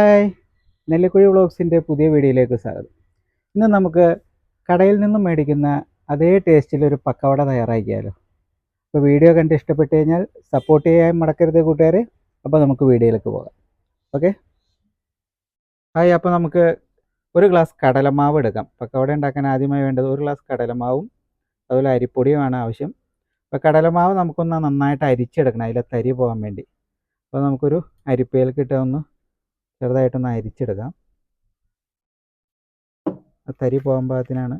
Hi. Nellikuzhi വ്ളോഗ്സിന്റെ പുതിയ വീഡിയോയിലേക്ക് സ്വാഗതം. ഇന്ന് നമുക്ക് കടയിൽ നിന്നും മേടിക്കുന്ന അതേ ടേസ്റ്റിൽ ഒരു പക്കവട തയ്യാറാക്കിയാലോ. അപ്പോൾ വീഡിയോ കണ്ട് ഇഷ്ടപ്പെട്ട് കഴിഞ്ഞാൽ സപ്പോർട്ട് ചെയ്യാൻ മടക്കരുത് കൂട്ടുകാരെ. അപ്പോൾ നമുക്ക് വീഡിയോയിലേക്ക് പോകാം. ഓക്കെ? ഹായ് അപ്പോൾ നമുക്ക് ഒരു ഗ്ലാസ് കടലമാവ് എടുക്കാം. പക്കവട ഉണ്ടാക്കാൻ ആദ്യമായി വേണ്ടത് ഒരു ഗ്ലാസ് കടലമാവും അതുപോലെ അരിപ്പൊടിയുമാണ് ആവശ്യം. അപ്പോൾ കടലമാവ് നമുക്കൊന്ന് നന്നായിട്ട് അരിച്ചെടുക്കണം അതിലെ തരി പോകാൻ വേണ്ടി. അപ്പോൾ നമുക്കൊരു അരിപ്പയിലേക്ക് ഒന്ന് ചെറുതായിട്ടൊന്ന് അരിച്ചെടുക്കാം. തരി പോകാൻ പാകത്തിനാണ്.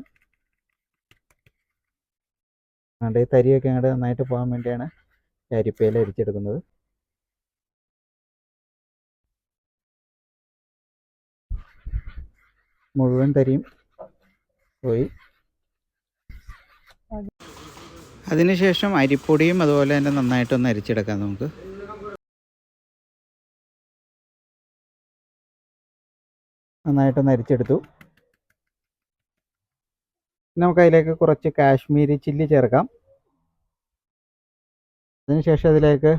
അതുകൊണ്ട് ഈ തരിയൊക്കെ അങ്ങോട്ട് നന്നായിട്ട് പോകാൻ വേണ്ടിയാണ് ഈ അരിപ്പയിൽ അരിച്ചെടുക്കുന്നത്. മുഴുവൻ തരിയും പോയി. അതിനുശേഷം അരിപ്പൊടിയും അതുപോലെ തന്നെ നന്നായിട്ടൊന്ന് അരിച്ചെടുക്കാം നമുക്ക്. നന്നായിട്ടൊന്ന് അരിച്ചെടുത്തു നമുക്ക് അതിലേക്ക് കുറച്ച് കാശ്മീരി ചില്ലി ചേർക്കാം. അതിനുശേഷം അതിലേക്ക്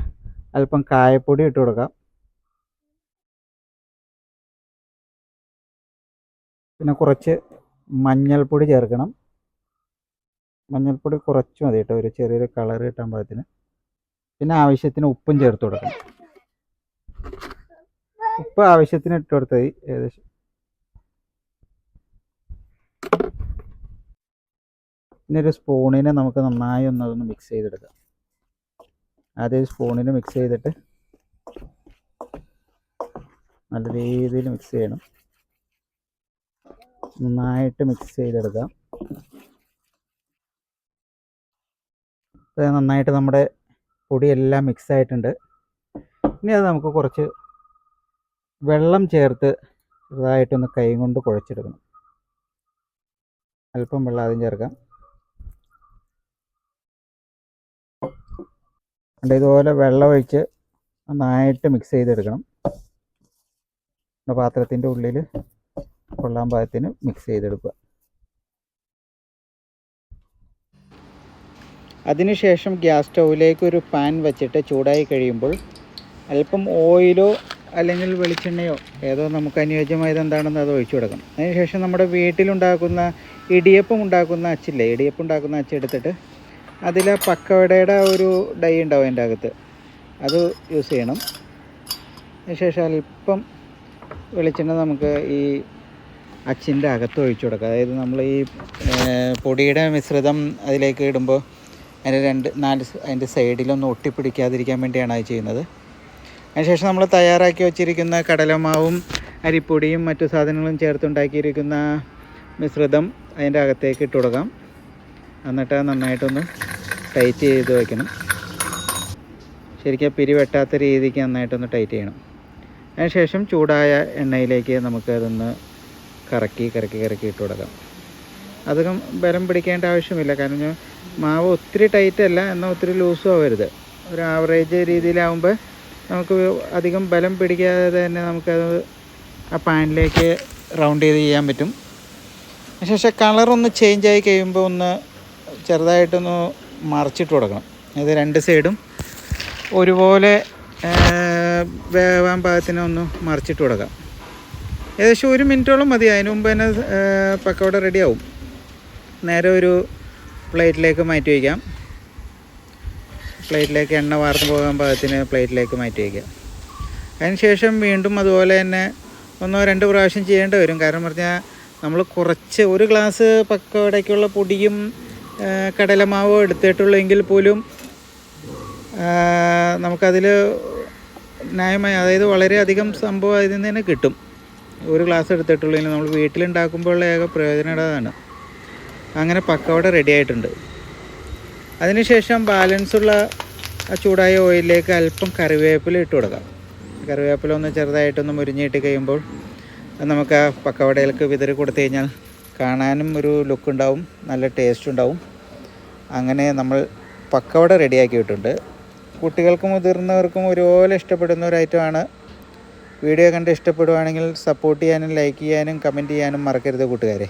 അല്പം കായപ്പൊടി ഇട്ട് കൊടുക്കാം. പിന്നെ കുറച്ച് മഞ്ഞൾപ്പൊടി ചേർക്കണം. മഞ്ഞൾപ്പൊടി കുറച്ച് മതി കേട്ടോ ഒരു ചെറിയൊരു കളർ കിട്ടാൻ പാകത്തിന്. പിന്നെ ആവശ്യത്തിന് ഉപ്പും ചേർത്ത് കൊടുക്കണം. ഉപ്പ് ആവശ്യത്തിന് ഇട്ട് കൊടുത്താൽ മതി. ഏകദേശം പിന്നെ ഒരു സ്പൂണിനെ നമുക്ക് നന്നായി ഒന്ന് അതൊന്ന് മിക്സ് ചെയ്തെടുക്കാം. ആദ്യം സ്പൂണിന് മിക്സ് ചെയ്തിട്ട് നല്ല രീതിയിൽ മിക്സ് ചെയ്യണം. നന്നായിട്ട് മിക്സ് ചെയ്തെടുക്കാം. നന്നായിട്ട് നമ്മുടെ പൊടിയെല്ലാം മിക്സ് ആയിട്ടുണ്ട്. ഇനി അത് നമുക്ക് കുറച്ച് വെള്ളം ചേർത്ത് ചെറുതായിട്ടൊന്ന് കൈ കൊണ്ട് കുഴച്ചെടുക്കണം. അല്പം വെള്ളം ആദ്യം ചേർക്കാം. എന്നിട്ട് ഇതുപോലെ വെള്ളമൊഴിച്ച് നന്നായിട്ട് മിക്സ് ചെയ്തെടുക്കണം. നമ്മുടെ പാത്രത്തിന്റെ ഉള്ളിൽ കൊള്ളാൻ പാകത്തിന് മിക്സ് ചെയ്തെടുക്കുക. അതിനുശേഷം ഗ്യാസ് സ്റ്റൗവിലേക്ക് ഒരു പാൻ വെച്ചിട്ട് ചൂടായി കഴിയുമ്പോൾ അല്പം ഓയിലോ അല്ലെങ്കിൽ വെളിച്ചെണ്ണയോ ഏതോ നമുക്ക് അനുയോജ്യമായത് എന്താണെന്ന് അത് ഒഴിച്ചു കൊടുക്കണം. അതിനുശേഷം നമ്മുടെ വീട്ടിലുണ്ടാക്കുന്ന ഇടിയപ്പം ഉണ്ടാക്കുന്ന അച്ചില്ലേ ഇടിയപ്പം ഉണ്ടാക്കുന്ന അച്ച് എടുത്തിട്ട് ആ പക്കവടയുടെ ഒരു ഡൈ ഉണ്ടാവും അതിന്റെ അകത്ത്. അത് യൂസ് ചെയ്യണം. അതിനുശേഷം അല്പം വെളിച്ചെണ്ണ നമുക്ക് ഈ അച്ചിന്റെ അകത്ത് ഒഴിച്ചു കൊടുക്കുക അതായത് നമ്മൾ ഈ പൊടിയുടെ മിശ്രിതം അതിലേക്ക് ഇടുമ്പോൾ അതിന്റെ രണ്ട് നാല് അതിന്റെ സൈഡിലൊന്നും ഒട്ടിപ്പിടിക്കാതിരിക്കാൻ വേണ്ടിയാണ് അത് ചെയ്യുന്നത്. അതിനുശേഷം നമ്മൾ തയ്യാറാക്കി വച്ചിരിക്കുന്ന കടലമാവും അരിപ്പൊടിയും മറ്റു സാധനങ്ങളും ചേർത്തുണ്ടാക്കിയിരിക്കുന്ന മിശ്രിതം അതിന്റെ അകത്തേക്ക് ഇട്ട് കൊടുക്കാം. എന്നിട്ട് നന്നായിട്ടൊന്ന് ടൈറ്റ് ചെയ്ത് വയ്ക്കണം ശരിക്കും പിരി വെട്ടാത്ത രീതിക്ക് നന്നായിട്ടൊന്ന് ടൈറ്റ് ചെയ്യണം. അതിനുശേഷം ചൂടായ എണ്ണയിലേക്ക് നമുക്ക് അതൊന്ന് കറക്കി കറക്കി കറക്കി ഇട്ട് കൊടുക്കാം. അധികം ബലം പിടിക്കേണ്ട ആവശ്യമില്ല. കാരണം മാവ് ഒത്തിരി ടൈറ്റ് അല്ല എന്നാൽ ഒത്തിരി ലൂസും ആവരുത്. ഒരു ആവറേജ് രീതിയിലാവുമ്പോൾ നമുക്ക് അധികം ബലം പിടിക്കാതെ തന്നെ നമുക്കത് ആ പാനിലേക്ക് റൗണ്ട് ചെയ്ത് ചെയ്യാൻ പറ്റും. അതിനുശേഷം കളറൊന്ന് ചേഞ്ച് ആയി കഴിയുമ്പോൾ ഒന്ന് ചെറുതായിട്ടൊന്ന് മറിച്ചിട്ട് കൊടുക്കണം. അത് രണ്ട് സൈഡും ഒരുപോലെ വേവാൻ പാകത്തിന് ഒന്ന് മറിച്ചിട്ട് കൊടുക്കാം. ഏകദേശം ഒരു മിനിറ്റോളം മതി. അതിന് മുമ്പ് തന്നെ പക്കവട റെഡിയാവും. നേരെ ഒരു പ്ലേറ്റിലേക്ക് മാറ്റി വയ്ക്കാം. പ്ലേറ്റിലേക്ക് എണ്ണ വാർന്നു പോകാൻ പാകത്തിന് പ്ലേറ്റിലേക്ക് മാറ്റി വയ്ക്കാം. അതിനുശേഷം വീണ്ടും അതുപോലെ തന്നെ ഒന്നോ രണ്ട് പ്രാവശ്യം ചെയ്യേണ്ടി വരും. കാരണം പറഞ്ഞാൽ നമ്മൾ കുറച്ച് ഒരു ഗ്ലാസ് പക്കവടയ്ക്കുള്ള പൊടിയും കടലമാവോ എടുത്തിട്ടുള്ളെങ്കിൽ പോലും നമുക്കതിൽ ന്യായമായി അതായത് വളരെയധികം സംഭവം അതിൽ നിന്ന് തന്നെ കിട്ടും. ഒരു ഗ്ലാസ് എടുത്തിട്ടുള്ളതിൽ നമ്മൾ വീട്ടിലുണ്ടാക്കുമ്പോഴുള്ള ഏക പ്രയോജനം അതാണ്. അങ്ങനെ പക്കവട റെഡി ആയിട്ടുണ്ട്. അതിനുശേഷം ബാലൻസുള്ള ആ ചൂടായ ഓയിലിലേക്ക് അല്പം കറിവേപ്പില ഇട്ട് കൊടുക്കാം. കറിവേപ്പില ഒന്ന് ചെറുതായിട്ടൊന്ന് മുരിഞ്ഞിട്ട് കഴിയുമ്പോൾ നമുക്ക് ആ പക്കവടയിലേക്ക് വിതറി കൊടുത്തു കഴിഞ്ഞാൽ കാണാനും ഒരു ലുക്ക് ഉണ്ടാവും നല്ല ടേസ്റ്റ് ഉണ്ടാവും. അങ്ങനെ നമ്മൾ പക്കവട റെഡിയാക്കിയിട്ടുണ്ട് കുട്ടികൾക്കും മുതിർന്നവർക്കും ഒരുപോലെ ഇഷ്ടപ്പെടുന്ന ഒരു ഐറ്റമാണ് വീഡിയോ കണ്ട് ഇഷ്ടപ്പെടുവാണെങ്കിൽ സപ്പോർട്ട് ചെയ്യാനും ലൈക്ക് ചെയ്യാനും കമന്റ് ചെയ്യാനും മറക്കരുത് കൂട്ടുകാരെ.